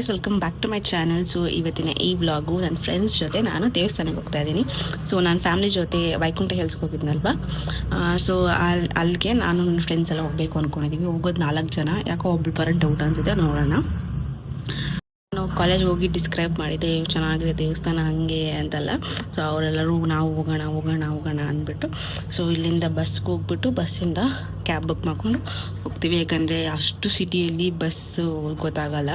Guys welcome back to my channel so ಇವತ್ತಿನ ಈ vlog ನನ್ನ ಫ್ರೆಂಡ್ಸ್ ಜೊತೆ ನಾನು ದೇವಸ್ಥಾನಕ್ಕೆ ಹೋಗ್ತಾ ಇದ್ದೀನಿ. ಸೊ ನಾನು ಫ್ಯಾಮಿಲಿ ಜೊತೆ ವೈಕುಂಠ ಹಿಲ್ಸ್ಗೆ ಹೋಗಿದ್ನಲ್ವಾ? ಸೊ ಅಲ್ಲಿ ಅಲ್ಲಿಗೆ ನಾನು ನನ್ನ ಫ್ರೆಂಡ್ಸ್ ಎಲ್ಲ ಹೋಗಬೇಕು ಅಂದ್ಕೊಂಡಿದ್ದೀವಿ ಹೋಗೋದು ನಾಲ್ಕು ಜನ. ಯಾಕೋ ಒಬ್ಳು ಬರೋದು ಡೌಟ್ ಅನಿಸುತ್ತೆ, ನೋಡೋಣ. ನಾನು ಕಾಲೇಜ್ಗೆ ಹೋಗಿ ಡಿಸ್ಕ್ರೈಬ್ ಮಾಡಿದೆ ಚೆನ್ನಾಗಿದೆ, ದೇವಸ್ಥಾನ ಹಾಗೆ ಅಂತಲ್ಲ. ಸೊ ಅವರೆಲ್ಲರೂ, ನಾವು ಹೋಗೋಣ ಹೋಗೋಣ ಹೋಗೋಣ ಅಂದ್ಬಿಟ್ಟು ಸೊ ಇಲ್ಲಿಂದ ಬಸ್ಗೆ ಹೋಗ್ಬಿಟ್ಟು, ಬಸ್ಸಿಂದ ಕ್ಯಾಬ್ ಬುಕ್ ಮಾಡ್ಕೊಂಡು ಹೋಗ್ತೀವಿ. ಯಾಕಂದರೆ ಅಷ್ಟು ಸಿಟಿಯಲ್ಲಿ ಬಸ್ಸು ಗೊತ್ತಾಗಲ್ಲ.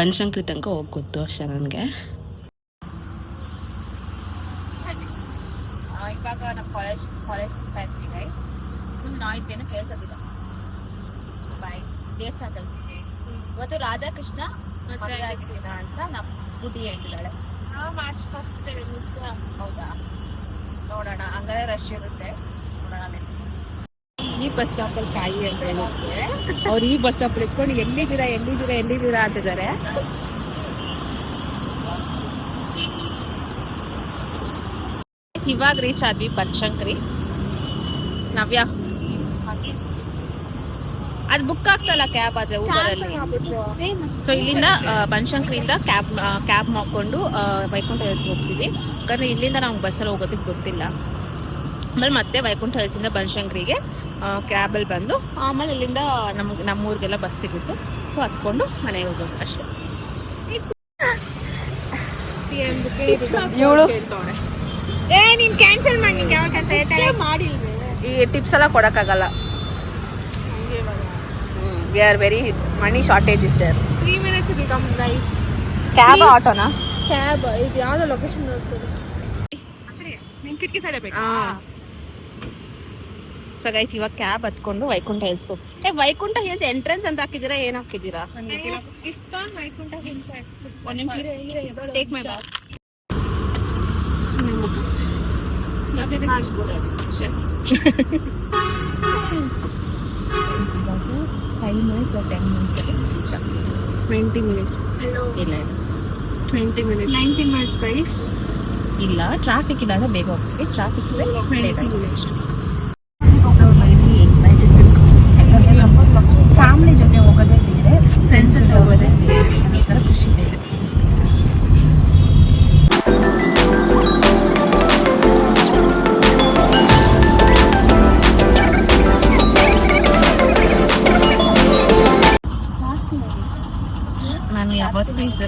ಬನಶಂಕರಿ ತನಕ ಹೋಗಿ ಗೊತ್ತು ಅಷ್ಟೇ ನನಗೆ. ಇವಾಗ ನಮ್ಮ ಕಾಲೇಜ್ ಕಾಲೇಜ್ ಫುಲ್ ನಾಯ್ಸ್ ಏನು ಕೇಳಿಸೋದಿಲ್ಲ. ಬಾಯ್ ದೇವಸ್ಥಾನ ಇವತ್ತು ರಾಧಾಕೃಷ್ಣ ಮದುವೆ ಅಂತ ನಮ್ಮ ಗುಡಿ ಹೇಳ್ತಿದ್ದಾಳೆ. ಮಾರ್ಚ್ ಫಸ್ಟ್ ಹೌದಾ? ನೋಡೋಣ. ಹಂಗಾದ್ರೆ ರಶ್ ಇರುತ್ತೆ. ನೋಡೋಣ ಈ ಬಸ್ ಸ್ಟಾಪ್ ಅಲ್ಲಿ ತಾಯಿ ಅಂತ ಹೇಳಿದ್ರೆ ಅವ್ರು ಈ ಬಸ್ ಸ್ಟಾಪ್ ಇಟ್ಕೊಂಡು ಎಲ್ಲಿದ್ದೀರಾ ಎಲ್ಲಿದ್ದೀರಾ ಎಲ್ಲಿದ್ದೀರಾ ಅಂತಿದ್ದಾರೆ ಇವಾಗ ರೀಚ್ ಆದ್ವಿ ಬನಶಂಕರಿ. ನವ್ಯ. ಅದು ಬುಕ್ ಆಗ್ತಲ್ಲ ಕ್ಯಾಬ್ ಆದ್ರೆ ಊಬರಲ್ಲಿ ಸೊ ಇಲ್ಲಿಂದ ಬನಶಂಕರಿಯಿಂದ ಕ್ಯಾಬ್ ಕ್ಯಾಬ್ ಮಾಡ್ಕೊಂಡು ವೈಕುಂಠ ಹಿಲ್ಸ್ ಹೋಗ್ತೀವಿ. ಯಾಕಂದ್ರೆ ಇಲ್ಲಿಂದ ನಮ್ಗೆ ಬಸ್ಸಲ್ಲಿ ಹೋಗೋದಕ್ಕೆ ಗೊತ್ತಿಲ್ಲ. ಆಮೇಲೆ ಮತ್ತೆ ವೈಕುಂಠ ಹಿಲ್ಸಿಂದ ಬನಶಂಕರಿಗೆ ಕ್ಯಾಬಲ್ಲಿ ಬಂದು ಆಮೇಲೆ ಇಲ್ಲಿಂದ ನಮ್ಗೆ ನಮ್ಮೂರಿಗೆಲ್ಲ ಬಸ್ ಸಿಗುತ್ತೆ. ಸೊ ಹತ್ಕೊಂಡು ಮನೆಗೆ ಹೋಗೋದು ಅಷ್ಟೇ. ಇವಳು ಏ ನೀನ್ ಕ್ಯಾನ್ಸಲ್ ಮಾಡಿ ನಿಂಗೆ ಯಾವ ಕ್ಯಾನ್ಸಲ್ ಮಾಡಿಲ್ವೇ? ಈ ಟಿಪ್ಸ್ ಎಲ್ಲ ಕೊಡಕ್ಕಾಗಲ್ಲ. We are very money shortage is there three minutes become nice cab ಆಟೋನಾ cab ಇದು ಯಾವ್ದೋ ಲೊಕೇಶನ್ ನೋಡ್ತದೆ ನಿಮ್ ಕಿಟಕಿ ಸೈಡ್ ಬೇಕಾ? ಸೊ ಗೈಸ್ ಇವಾಗ ಕ್ಯಾಬ್ ಹತ್ಕೊಂಡು ವೈಕುಂಠ ಹಿಲ್ಸ್ ಹೋಗಿ ಏ ವೈಕುಂಠ ಹಿಲ್ಸ್ ಎಂಟ್ರೆನ್ಸ್ ಅಂತ ಹಾಕಿದ್ದೀರಾ ಏನ್ ಹಾಕಿದ್ದೀರಾ? ಇಸ್ಕಾನ್ ವೈಕುಂಠ ಹಿಲ್ಸ್ ಒಂದ್ ನಿಮಿಷ. Take my bag five minutes ten minutes twenty minutes ಇಲ್ಲ twenty minutes ninety minutes guys ಇಲ್ಲ ಟ್ರಾಫಿಕ್ ಇಲ್ಲ ಅಂದ್ರೆ ಬೇಗ ಹೋಗ್ತೀವಿ. ಟ್ರಾಫಿಕ್ ಇದೆ. ಟ್ವೆಂಟಿ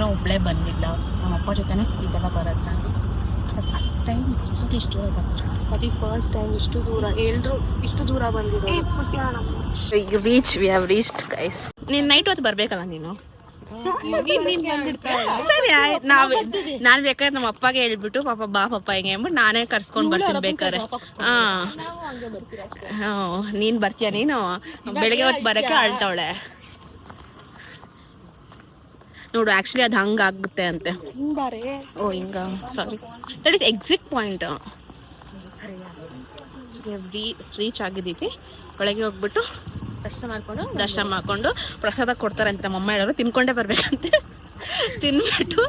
ಒಬ್ಬಳೇ ಬಂದಿದ್ದ. ನಮ್ಮ ಅಪ್ಪ ಜೊತೆನೇ ಸುತ್ತಿದ್ದೆಲ್ಲ ಬರೋದು ನಾನು ಫಸ್ಟ್ ಟೈಮ್ ಬಸ್ಸಲ್ಲಿ ಇಷ್ಟು ದೂರ ಬಂದ್ರೆ ಅದಿ ಫಸ್ಟ್ ಟೈಮ್ ಇಷ್ಟು ದೂರ. ಎಲ್ರು ಇಷ್ಟು ದೂರ ಬಂದಿರೋ ಈಗ reach we have reached guys ನೀನ್ ನೈಟ್ ಹೊತ್ತು ಬರಬೇಕಲ್ಲ ನೀನು? ಸರಿ ಆಯ್ತು ನಾವ್ ನಾನ್ ಬೇಕಾದ್ರೆ ನಮ್ಮ ಅಪ್ಪಗೆ ಹೇಳ್ಬಿಟ್ಟು ಪಾಪ ಬಾ ಪಾಪ ಹಿಂಗೆ ಅಂದ್ಬಿಟ್ಟು ನಾನೇ ಕರ್ಸ್ಕೊಂಡ್ ಬರ್ತೀನಿ ಬೇಕಾದ್ರೆ. ಹಾ. ನೀನ್ ಬರ್ತೀಯ ನೀನು? ಬೆಳಗ್ಗೆ ಹೊತ್ತು ಬರಕ್ಕೆ ಅಳ್ತಾವಳೆ. ನೋಡು ಆಕ್ಚುಲಿ ಅದು ಹಂಗ ಆಗುತ್ತೆ ಅಂತೆ. ಓ, ಹಿಂಗ. Sorry that is exit point reach ಆಗಿದ್ದೀವಿ. ಒಳಗೆ ಹೋಗ್ಬಿಟ್ಟು ದರ್ಶನ ಮಾಡ್ಕೊಂಡು ದರ್ಶನ ಮಾಡ್ಕೊಂಡು ಪ್ರಸಾದ ಕೊಡ್ತಾರೆ ಅಂತ ನಮ್ಮಮ್ಮ ಹೇಳೋರು. ತಿನ್ಕೊಂಡೇ ಬರ್ಬೇಕಂತೆ. ತಿನ್ಬಿಟ್ಟು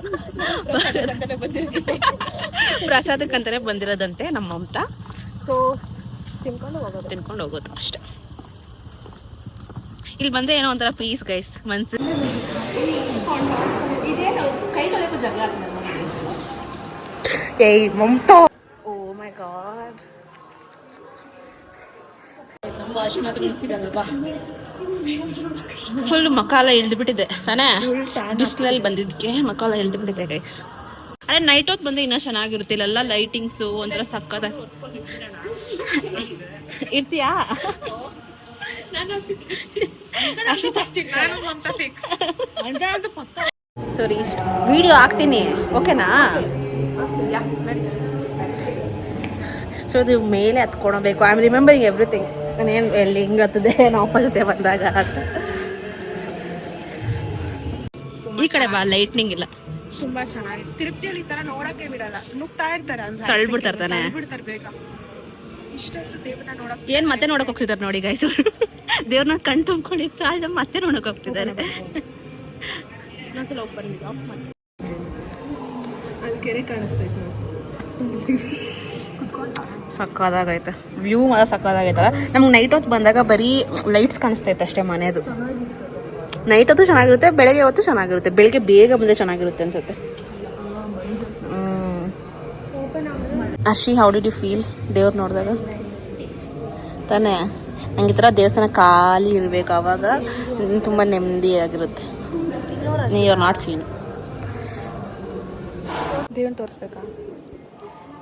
ಪ್ರಸಾದಕ್ಕಂತಾನೆ ಬಂದಿರೋದಂತೆ ನಮ್ಮ ಅಂತ ಸೊ ತಿನ್ಕೊಂಡು ಹೋಗೋದು. ತಿನ್ಕೊಂಡು ಹೋಗೋದು ಅಷ್ಟೇ. ಇಲ್ಲಿ ಬಂದರೆ ಏನೋ ಒಂಥರ ಪೀಸ್ ಗೈಸ್ ಮನ್ಸು ಏಯ್ Mamata oh my god full ಮಕಾಲ ಇಳ್ದು ಬಿಟ್ಟಿದೆ ತಾನೇ? ಬಿಸಿಲಲ್ಲಿ ಬಂದಿದ್ದಕ್ಕೆ ಮಕಾಲ ಇಳ್ದು ಬಿಟ್ಟಿದೆ ಗೈಸ್ ಅದೇ ನೈಟ್ ಹೊತ್ತು ಬಂದ್ರೆ ಇನ್ನೂ ಚೆನ್ನಾಗಿರುತ್ತೆ ಇಲ್ಲೆಲ್ಲ ಲೈಟಿಂಗ್ಸು ಒಂಥರ ಸಕ್ಕತ್ತ ಇರ್ತೀಯಾ? ಸರಿ ಇಷ್ಟು ವಿಡಿಯೋ ಹಾಕ್ತೀನಿ ಓಕೆನಾ ಸೊ ಇದು ಮೇಲೆ ಹತ್ಕೊಳ್ಬೇಕು ಐ ಆಮ್ ರಿಮೆಂಬರಿಂಗ್ ಎವ್ರಿಥಿಂಗ್ ನಾನೇನು ಎಲ್ಲಿ ಹಿಂಗೆ ಹತ್ತದೆ ನಾವು ಜೊತೆ ಬಂದಾಗ ಅಂತ ಈ ಕಡೆ ಬಾ ಲೈಟ್ನಿಂಗ್ ಇಲ್ಲ ತುಂಬಾ ಚೆನ್ನಾಗಿದೆ ತಿರುಪತಿಯಲ್ಲಿ ಈ ತರ ನೋಡಕ್ಕೆ ಬಿಡಲ್ಲ ನುಗ್ತಾ ಇರ್ತಾರೆ ಅಂದ್ರೆ ತಳ್ಬಿಡ್ತಾರೆ ತಾನೇ? ಬಿಡ್ತಾರೆ ಬೇಗ ಇಷ್ಟ ದೇವ್ರನ್ನ ನೋಡಕ್ ಏನ್ ಮತ್ತೆ ನೋಡಕ್ ಹೋಗ್ತಿದಾರೆ ನೋಡಿ ಗೈಸ್ ದೇವ್ರನ್ನ ಕಣ್ ತುಂಬ್ಕೊಂಡಿದ್ದು ಸಾಲ ಮತ್ತೆ ನೋಡಕ್ ಹೋಗ್ತಿದ್ದಾರೆ. ಇನ್ನೊಂದ್ಸಲ ಹೋಗಿ ಬಂದಿದ್ದು ಆಫ್ ಮಾಡಿ. ಅಲ್ಲಿ ಕೆರೆ ಕಾಣಿಸ್ತೈತೆ ಸಕ್ಕದಾಗೈತೆ. ವ್ಯೂ ಮಾತ್ರ ಸಕ್ಕದಾಗೈತಲ್ಲ. ನಮ್ಗೆ ನೈಟ್ ಹೊತ್ತು ಬಂದಾಗ ಬರೀ ಲೈಟ್ಸ್ ಕಾಣಿಸ್ತೈತೆ ಅಷ್ಟೇ ಮನೆದು ನೈಟ್ ಹೊತ್ತು ಚೆನ್ನಾಗಿರುತ್ತೆ ಬೆಳಗ್ಗೆ ಹೊತ್ತು ಚೆನ್ನಾಗಿರುತ್ತೆ. ಬೆಳಗ್ಗೆ ಬೇಗ ಬಂದರೆ ಚೆನ್ನಾಗಿರುತ್ತೆ ಅನ್ಸುತ್ತೆ. Arshi how did you feel ದೇವ್ರು ನೋಡಿದಾಗ? ತಾನೇ? ನಂಗೆ ಈ ಥರ ದೇವಸ್ಥಾನ ಖಾಲಿ ಇರಬೇಕು ಆವಾಗ ತುಂಬ ನೆಮ್ಮದಿಯಾಗಿರುತ್ತೆ ನೀ ಆರ್ ನಾಟ್ ಸೀನ್. ದೇವನ್ ತೋರಿಸ್ಬೇಕಾ?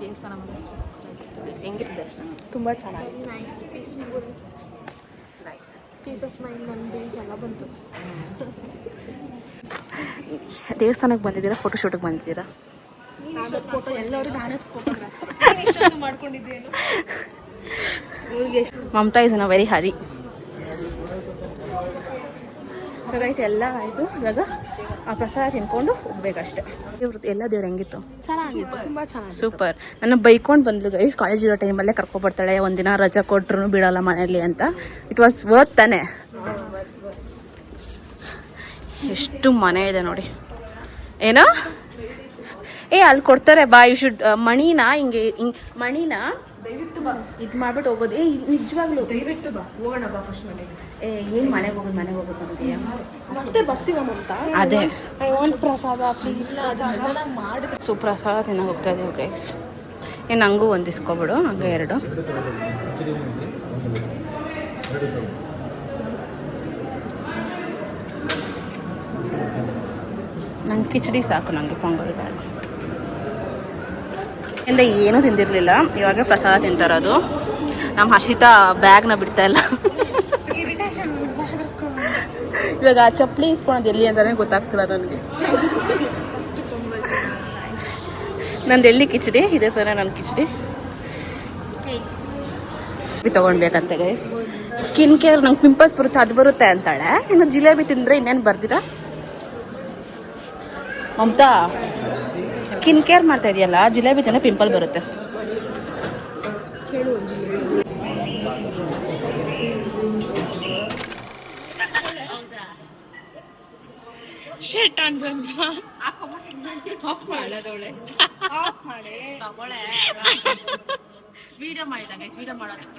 ದೇವಸ್ಥಾನ ಹೆಂಗಿತ್ತು ದರ್ಶನ ತುಂಬ ಚೆನ್ನಾಗಿದೆ ದೇವಸ್ಥಾನಕ್ಕೆ ಬಂದಿದ್ದೀರಾ ಫೋಟೋಶೂಟಿಗೆ ಬಂದಿದ್ದೀರಾ? ಫೋಟೋ ಎಲ್ಲರೂ ನಾನೇ ಮಾಡ್ಕೊಂಡಿದ್ದೇನು Mamata is a very hurry so guys ಎಲ್ಲ ಆಯಿತು. ಇವಾಗ ಆ ಪ್ರಸಾದ ತಿನ್ಕೊಂಡು ಹೋಗ್ಬೇಕಷ್ಟೆ. ಎಲ್ಲ ದೇವ್ರು ಹೆಂಗಿತ್ತು? ಚೆನ್ನಾಗಿತ್ತು. ತುಂಬ ಸೂಪರ್. ನನ್ನ ಬೈಕೊಂಡು ಬಂದ್ಲು ಗೈಸ್ ಕಾಲೇಜ್ ಇರೋ ಟೈಮಲ್ಲೇ ಕರ್ಕೊಬರ್ತಾಳೆ ಒಂದಿನ ರಜಾ ಕೊಟ್ರು ಬಿಡಲ್ಲ ಮನೆಯಲ್ಲಿ ಅಂತ. ಇಟ್ ವಾಸ್ ವರ್ತ್ ತಾನೆ. ಎಷ್ಟು ಮನೆ ಇದೆ ನೋಡಿ. ಏನೋ? ಏ ಅಲ್ಲಿ ಕೊಡ್ತಾರೆ. ಬಾ ಯು ಶುಡ್ ಮಣಿನ ಹಿಂಗೆ ಹಿಂಗೆ ಮಣಿನ? ಇದು ಮಾಡ್ಬಿಟ್ಟು ಹೋಗೋದು ಏ ನಿಜವಾಗ್ಲೂ. ದಯವಿಟ್ಟು ಬಾ. ಹೋಗೋಣ ಬಾ ಫಸ್ಟ್ ಮನೆಗೆ. ಏ ಏನು ಮನೆಗೆ ಹೋಗೋದು ಮನೆಗೆ ಹೋಗೋದು ಅಂತೀಯ ಮತ್ತೆ ಬರ್ತೀವ ಅಂತ? ಅದೇ. ಐ ವಾಂಟ್ ಪ್ರಸಾದ ಪ್ಲೀಸ್ ಪ್ರಸಾದ. ಮಾಡಿದ್ರೆ ಸುಪ್ರಸಾದ ತಿನ್ನೋಕೆ ಹೋಗ್ತಾ ಇದೀವಿ ಗೈಸ್ ಏನು ನಂಗೂ ಒಂದು ಇಸ್ಕೊಬಿಡು ಹಂಗೆ ಎರಡು. ನಂಗೆ ಕಿಚಡಿ ಸಾಕು ನನಗೆ ಪೊಂಗಲ್ ಬೇಡ. ಇಂದ ಏನೂ ತಿಂದಿರಲಿಲ್ಲ. ಇವಾಗ ಪ್ರಸಾದ ತಿಂತಾರದು ನಮ್ಮ ಹರ್ಷಿತಾ ಬ್ಯಾಗ್ನ ಬಿಡ್ತಾ ಇಲ್ಲ. ಇವಾಗ ಚಪ್ಪಲಿ ಇಸ್ಕೊಳೋದು ಎಲ್ಲಿ ಅಂತಾನೆ ಗೊತ್ತಾಗ್ತಿಲ್ಲ ನನಗೆ. ನಂದು ಎಲ್ಲಿ ಕಿಚಡಿ ಇದೇ ಥರ ನನ್ನ ಕಿಚಡಿ. ತೊಗೊಳ್ಬೇಕಂತ ತೊಗೊಳ್ಬೇಕಂತೆ ಗೈಸ್ ಸ್ಕಿನ್ ಕೇರ್ ನಂಗೆ ಪಿಂಪಲ್ಸ್ ಬರುತ್ತೆ ಅದು ಬರುತ್ತೆ ಅಂತಾಳೆ. ಇನ್ನು ಜಿಲೇಬಿ ತಿಂದರೆ ಇನ್ನೇನು ಬರ್ದಿರಾ? ಮಮತಾ ಸ್ಕಿನ್ ಕೇರ್ ಮಾಡ್ತಾ ಇದೆಯಲ್ಲ ಜಿಲೇಬಿ ತಿಂದರೆ ಪಿಂಪಲ್ ಬರುತ್ತೆ. ಶೆಟ್ ಅನ್ಸಲ್ವಾ ಆಫ್ ಮಾಡೋದವಳೆ ಆಫ್ ಮಾಡಿ ವಿಡಿಯೋ ಮಾಡಿದಾಗ ವಿಡಿಯೋ ಮಾಡೋದಕ್ಕೆ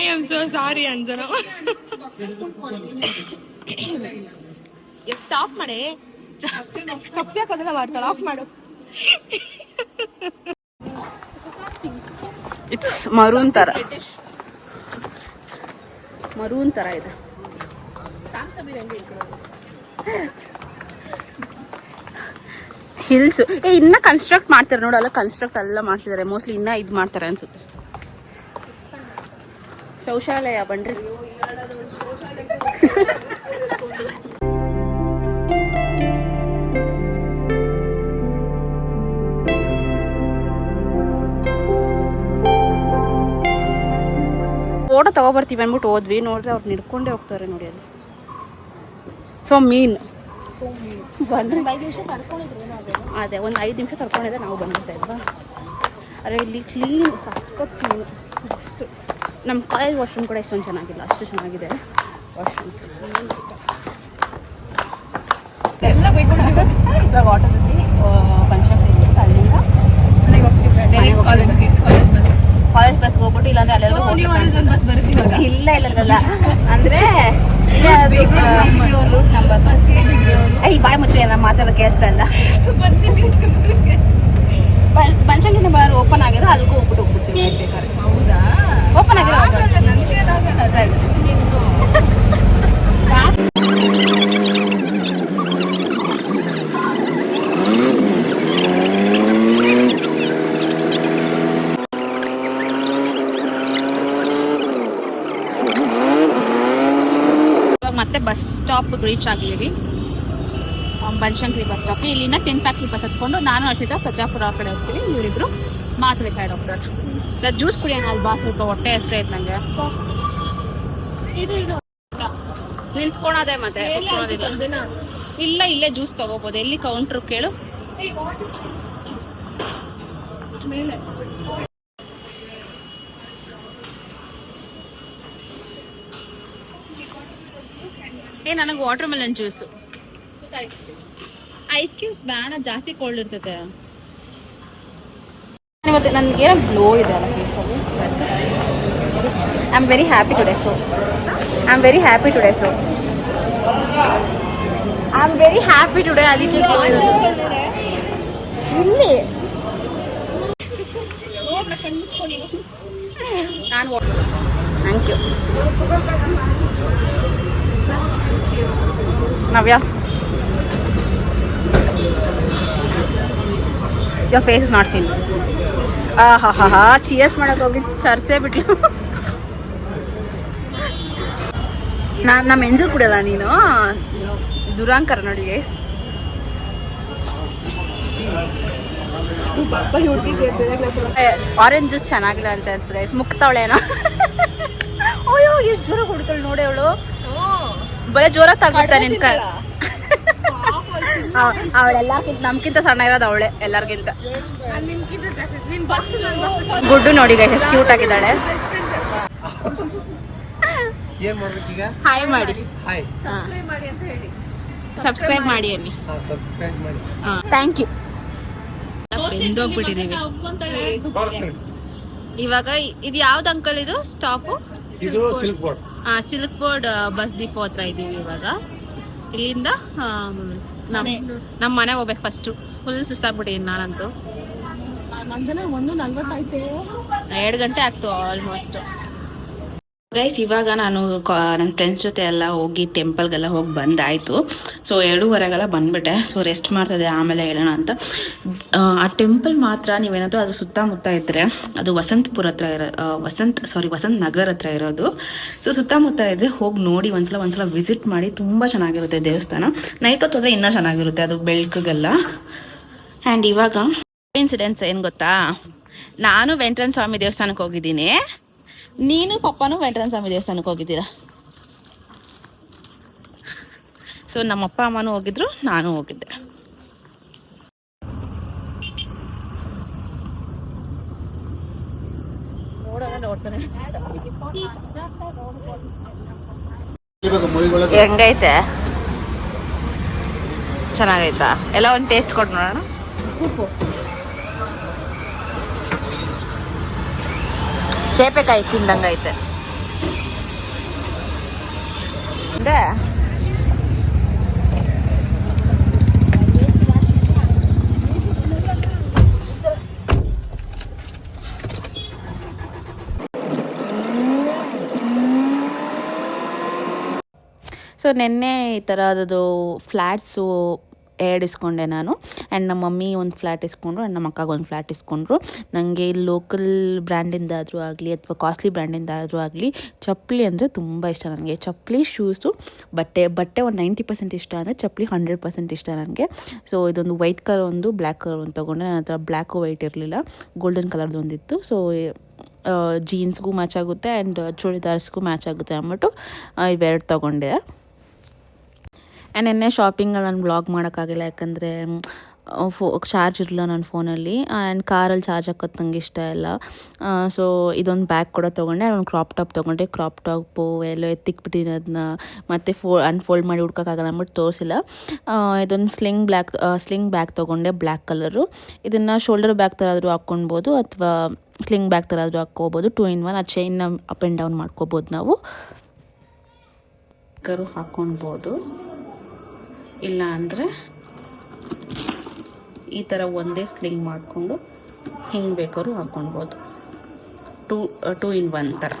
I am so sorry Anjana ಎಷ್ಟು ಆಫ್ ಮಾಡಿ. ತಪ್ಪಾಕೋದೆಲ್ಲ ಮಾಡ್ತಾಳೆ ಆಫ್ ಮಾಡು. ಇಟ್ಸ್ ಮರೂನ್ ತರ. ಮರೂನ್ ತರ ಇದೆ. ಹಿಲ್ಸ್ ಏ ಇನ್ನ ಕನ್ಸ್ಟ್ರಕ್ಟ್ ಮಾಡ್ತಾರೆ. ನೋಡಲ್ಲ ಕನ್ಸ್ಟ್ರಕ್ಟ್ ಎಲ್ಲ ಮಾಡ್ತಿದ್ದಾರೆ ಮೋಸ್ಟ್ಲಿ ಇನ್ನ ಇದು ಮಾಡ್ತಾರೆ ಅನ್ಸುತ್ತೆ. ಶೌಚಾಲಯ ಬನ್ರಿ ಫೋಟೋ ತಗೊಬರ್ತೀವಿ ಅಂದ್ಬಿಟ್ಟು ಹೋದ್ವಿ. ನೋಡಿದ್ರೆ ಅವ್ರು ನಿಡ್ಕೊಂಡೇ ಹೋಗ್ತಾರೆ ನೋಡಿ ಅದು ಸೊ ಮೀನ್ ಅದೇ. ಒಂದು ಐದು ನಿಮಿಷ ತಡ್ಕೊಂಡಿದ್ರೆ ನಾವು ಬಂದಿರ್ತಾ ಇಲ್ವಾ ಅರೆ ಇಲ್ಲಿ ಕ್ಲೀನ್ ಸಖತ್ ಕ್ಲೀನ್ ಅಷ್ಟು ನಮ್ಮ ಕಾಲೇಜ್ ವಾಶ್ರೂಮ್ ಕೂಡ ಎಷ್ಟೊಂದು ಚೆನ್ನಾಗಿಲ್ಲ. ಅಷ್ಟು ಚೆನ್ನಾಗಿದೆ ವಾಶ್ರೂಮ್ಸ್ ಎಲ್ಲ ಇವಾಗ ಆಟೋದಲ್ಲಿ ಪಂಚಾಯತ್ ಅಲ್ಲಿಂದ ಕಾಲೇಜ್ಗೆ ಕಾಲೇಜ್ ಬಸ್ ಕಾಲೇಜ್ ಬಸ್ಗೆ ಹೋಗ್ಬಿಟ್ಟು ಇಲ್ಲಾಂದ್ರೆ ಅಲ್ಲೆಲ್ಲ ನೀವು ಒಂದು ಬಸ್ ಬರುತ್ತೆ ಇವಾಗ. ಇಲ್ಲ ಇಲ್ಲ ಅಂದ್ರೆ ಐ ಬಾಯ್ ಮುಚ್ಚಿ ನಮ್ಮ ಮಾತಾಡೋ ಕೇಳಿಸ್ತಾ ಇಲ್ಲ ಪಂಚಂಗಿ ನಂಬರ್ ಓಪನ್ ಆಗಿರೋ ಅಲ್ಲಿಗೂ ಹೋಗ್ಬಿಟ್ಟು ಹೋಗ್ಬಿಡ್ತೀವಿ ಬೇಕಾದ್ರೆ ಹೌದಾ? ಓಪನ್ ಆಗಿರೋ ರೀಚ್ ಆಗಿದ್ದೀವಿ. ಬನಶಂಕರಿ ಬಸ್ ಸ್ಟಾಪ್ ಇಲ್ಲಿನ ಟೆನ್ ಫ್ಯಾಕ್ಟ್ರಿ ಬಸ್ ಹತ್ಕೊಂಡು ನಾನು ಹರ್ಷಿತಾ ಪ್ರಜಾಪುರ ಆ ಕಡೆ ಹೋಗ್ತೀವಿ ಇವರಿಬ್ರು ಮಾತುವೆ ಡಾಕ್ಟರ್ ಹೋಗ್ತಾರೆ. ಜ್ಯೂಸ್ ಕುಡಿಯೋಣ ಅಲ್ವಾ? ಸ್ವಲ್ಪ ಹೊಟ್ಟೆ ಅಷ್ಟೇ ಇತ್ತು ನಂಗೆ. ನಿಂತ್ಕೊಳದೆ ಮತ್ತೆ. ಇಲ್ಲ ಇಲ್ಲೇ ಜ್ಯೂಸ್ ತಗೋಬೋದು. ಎಲ್ಲಿ ಕೌಂಟ್ರ್ ಕೇಳು. ಮೇಲೆ. ಏ ನನಗೆ watermelon juice ice cubes ಬೇಡ ಜಾಸ್ತಿ ಕೋಲ್ಡ್ ಇರ್ತದೆ. ಮತ್ತೆ ನನಗೆ ಗ್ಲೋ ಇದೆ ಅಲ್ಲ ಫೇಸಲ್ಲಿ I am very happy today so I am very happy today so I am very happy today ಅದಕ್ಕೆ ಇಲ್ಲಿ. ನಾನು thank you Navya yo face not seen ಹಾ ಹಾ ಹಾ ಚಿಯರ್ಸ್ ಮಾಡಕ್ ಹೋಗಿ ಚರ್ಸೆ ಬಿಟ್ಲು. ನಾ ನಮ್ಮ ಎಂಜು ಕುಡಿಯಲ್ಲ ನೀನು? ದುರಾಂಕರ ನೋಡಿ ಗೈಸ್ ಆರೆಂಜ್ ಜ್ಯೂಸ್ ಚೆನ್ನಾಗಿಲ್ಲ ಅಂತ ಅನ್ಸುತ್ತೆ ಮುಕ್ತಾವಳೇನೋ ಅಯ್ಯೋ, ಎಷ್ಟು ಜೋರ ಕುಡಿತಾಳೆ ನೋಡಿ ಅವಳು. ಬರೀ ಜೋರಾಗಿ ತಗ್ಬಿಡ್ತಾ ನಿನ್ ಕೈ. ಅವಳೆಲ್ಲಕ್ಕಿಂತ ನಮ್ಗಿಂತ ಸಣ್ಣ ಇರೋದು ಅವಳೆ ಎಲ್ಲಾರ್ಗಿಂತ. ಗುಡ್ಡು ನೋಡಿ ಗೈಸ್ ಎಷ್ಟು ಕ್ಯೂಟ್ ಆಗಿದ್ದಾಳೆ. ಏನ್ ಮಾಡ್ಬೇಕೀಗ ಹಾಯ್ ಮಾಡಿ. ಹಾಯ್ ಸಬ್ಸ್ಕ್ರೈಬ್ ಮಾಡಿ ಅನ್ನಿ. ಸಬ್ಸ್ಕ್ರೈಬ್ ಮಾಡಿ. ಥ್ಯಾಂಕ್ ಯು ಇವಾಗ ಇದು ಯಾವ್ದು ಅಂಕಲ್ ಇದು? ಸ್ಟಾಪ್ ಇದು silk board silk board bus depot ಹತ್ರ ಇದ್ದೀವಿ ಇವಾಗ. ಇಲ್ಲಿಂದ ನಮ್ಮ ಮನೆಗೆ ಹೋಗ್ಬೇಕು ಫಸ್ಟ್ ಫುಲ್ ಸುಸ್ತಾಗ್ಬಿಟ್ಟಿದ್ದೀನಿ ನಾನಂತೂ. ಒಂದು ನಲ್ವತ್ತೈತೆ. ಎರಡು ಗಂಟೆ ಆಗ್ತು ಆಲ್ಮೋಸ್ಟ್ ಗೈಸ್ ಇವಾಗ ನಾನು ನನ್ನ ಫ್ರೆಂಡ್ಸ್ ಜೊತೆ ಎಲ್ಲ ಹೋಗಿ ಟೆಂಪಲ್ಗೆಲ್ಲ ಹೋಗಿ ಬಂದಾಯಿತು. ಸೊ ಎರಡೂವರೆಗೆಲ್ಲ ಬಂದ್ಬಿಟ್ಟೆ. ಸೊ ರೆಸ್ಟ್ ಮಾಡ್ತದೆ ಆಮೇಲೆ ಹೇಳೋಣ ಅಂತ. ಆ, ಟೆಂಪಲ್ ಮಾತ್ರ ನೀವೇನಾದರೂ ಅದು ಸುತ್ತಮುತ್ತ ಇದ್ದರೆ ಅದು ವಸಂತಪುರ ಹತ್ರ ಇರೋ ವಸಂತ್ ಸಾರಿ ವಸಂತ್ ನಗರ್ ಹತ್ರ ಇರೋದು. ಸೊ ಸುತ್ತಮುತ್ತ ಇದ್ದರೆ ಹೋಗಿ ನೋಡಿ ಒಂದ್ಸಲ ಒಂದ್ಸಲ ವಿಸಿಟ್ ಮಾಡಿ ತುಂಬ ಚೆನ್ನಾಗಿರುತ್ತೆ ದೇವಸ್ಥಾನ. ನೈಟ್ ಹೊತ್ತು ಹೋದರೆ ಇನ್ನೂ ಚೆನ್ನಾಗಿರುತ್ತೆ ಅದು ಬೆಳಕಿಗೆಲ್ಲ. ಆ್ಯಂಡ್ ಇವಾಗ ಇನ್ಸಿಡೆನ್ಸ್ ಏನು ಗೊತ್ತಾ? ನಾನು ವೆಂಟ್ರನ್ ಸ್ವಾಮಿ ದೇವಸ್ಥಾನಕ್ಕೆ ಹೋಗಿದ್ದೀನಿ. ನೀನು ಪಪ್ಪನೂ ವೆಂಕಟರಮಣ ಸ್ವಾಮಿ ದೇವಸ್ಥಾನಕ್ಕೆ ಹೋಗಿದ್ದೀರಾ? ಸೊ ನಮ್ಮಪ್ಪ ಅಮ್ಮನೂ ಹೋಗಿದ್ರು ನಾನು ಹೋಗಿದ್ದೆ. ಹೆಂಗೈತೆ? ಚೆನ್ನಾಗೈತಾ? ಎಲ್ಲ ಒಂದು ಟೇಸ್ಟ್ ಕೊಟ್ಟು ನೋಡೋಣ. ಚೇಪೆಕಾಯಿ ತಿಂದಂಗೈತೆ ಅಂದ್ರೆ ಸೊ ನೆನ್ನೆ ಈ ಥರ ಅದದು ಫ್ಲ್ಯಾಟ್ಸು ಎರಡು ಇಸ್ಕೊಂಡೆ ನಾನು. ಆ್ಯಂಡ್ ನಮ್ಮ ಮಮ್ಮಿ ಒಂದು ಫ್ಲ್ಯಾಟ್ ಇಸ್ಕೊಂಡ್ರು ಆ್ಯಂಡ್ ನಮ್ಮ ಅಕ್ಕಗೆ ಒಂದು ಫ್ಲ್ಯಾಟ್ ಇಸ್ಕೊಂಡ್ರು. ನನಗೆ ಲೋಕಲ್ ಬ್ರ್ಯಾಂಡಿಂದಾದರೂ ಆಗಲಿ ಅಥವಾ ಕಾಸ್ಟ್ಲಿ ಬ್ರ್ಯಾಂಡಿಂದಾದರೂ ಆಗಲಿ ಚಪ್ಪಲಿ ಅಂದರೆ ತುಂಬ ಇಷ್ಟ ನನಗೆ. ಚಪ್ಪಲಿ ಶೂಸು ಬಟ್ಟೆ ಬಟ್ಟೆ ಒಂದು ನೈಂಟಿ ಪರ್ಸೆಂಟ್ ಇಷ್ಟ ಅಂದರೆ ಚಪ್ಪಲಿ ಹಂಡ್ರೆಡ್ ಪರ್ಸೆಂಟ್ ಇಷ್ಟ ನನಗೆ. ಸೊ ಇದೊಂದು ವೈಟ್ ಕಲರ್ ಒಂದು ಬ್ಲ್ಯಾಕ್ ಕಲರ್ ಒಂದು ತೊಗೊಂಡೆ. ನನ್ನ ಹತ್ರ ಬ್ಲ್ಯಾಕು ವೈಟ್ ಇರಲಿಲ್ಲ. ಗೋಲ್ಡನ್ ಕಲರ್ದು ಒಂದಿತ್ತು. ಸೊ ಜೀನ್ಸ್ಗೂ ಮ್ಯಾಚ್ ಆಗುತ್ತೆ ಆ್ಯಂಡ್ ಚೂಡಿದಾರ್ಸ್ಗೂ ಮ್ಯಾಚ್ ಆಗುತ್ತೆ ಅಂದ್ಬಿಟ್ಟು ಇವೆರಡು ತೊಗೊಂಡೆ. ಆ್ಯಂಡ್ ನಿನ್ನೆ ಶಾಪಿಂಗಲ್ಲಿ ನಾನು ಬ್ಲಾಗ್ ಮಾಡೋಕ್ಕಾಗಿಲ್ಲ. ಯಾಕಂದರೆ ಫೋ ಚಾರ್ಜ್ ಇರಲಿಲ್ಲ ನನ್ನ ಫೋನಲ್ಲಿ ಆ್ಯಂಡ್ ಕಾರಲ್ಲಿ ಚಾರ್ಜ್ ಹಾಕೋದು ನಂಗೆ ಇಷ್ಟ ಇಲ್ಲ. ಸೊ ಇದೊಂದು ಬ್ಯಾಗ್ ಕೂಡ ತೊಗೊಂಡೆ. ಒಂದು ಕ್ರಾಪ್ ಟಾಪ್ ತೊಗೊಂಡೆ. ಕ್ರಾಪ್ ಟಾಪು ಎಲ್ಲೋ ಎತ್ತಿಕ್ಬಿಟ್ಟಿದ್ದೀನಿ ಅದನ್ನ ಮತ್ತೆ ಫೋ ಅನ್ಫೋಲ್ಡ್ ಮಾಡಿ ಹುಡ್ಕೋಕ್ಕಾಗಲ್ಲ ಅಂದ್ಬಿಟ್ಟು ತೋರಿಸಿಲ್ಲ. ಇದೊಂದು ಸ್ಲಿಂಗ್ ಬ್ಲ್ಯಾಕ್ ಸ್ಲಿಂಗ್ ಬ್ಯಾಗ್ ತೊಗೊಂಡೆ ಬ್ಲ್ಯಾಕ್ ಕಲರು ಇದನ್ನು ಶೋಲ್ಡರ್ ಬ್ಯಾಗ್ ಥರ ಆದರೂ ಹಾಕ್ಕೊಳ್ಬೋದು ಅಥವಾ ಸ್ಲಿಂಗ್ ಬ್ಯಾಗ್ ಥರ ಆದರೂ ಹಾಕ್ಕೋಬೋದು. ಟೂ ಇನ್ ಒನ್ ಆ ಚೈನ್ನ ಅಪ್ ಆ್ಯಂಡ್ ಡೌನ್ ಮಾಡ್ಕೋಬೋದು ನಾವು. ಕರು ಹಾಕೊಳ್ಬೋದು ಇಲ್ಲ ಅಂದರೆ ಈ ಥರ ಒಂದೇ ಸ್ಲಿಂಗ್ ಮಾಡಿಕೊಂಡು ಹಿಂಗೆ ಬೇಕಾದ್ರೂ ಹಾಕ್ಕೊಳ್ಬೋದು ಟೂ ಟೂ ಇನ್ ಒನ್ ಥರ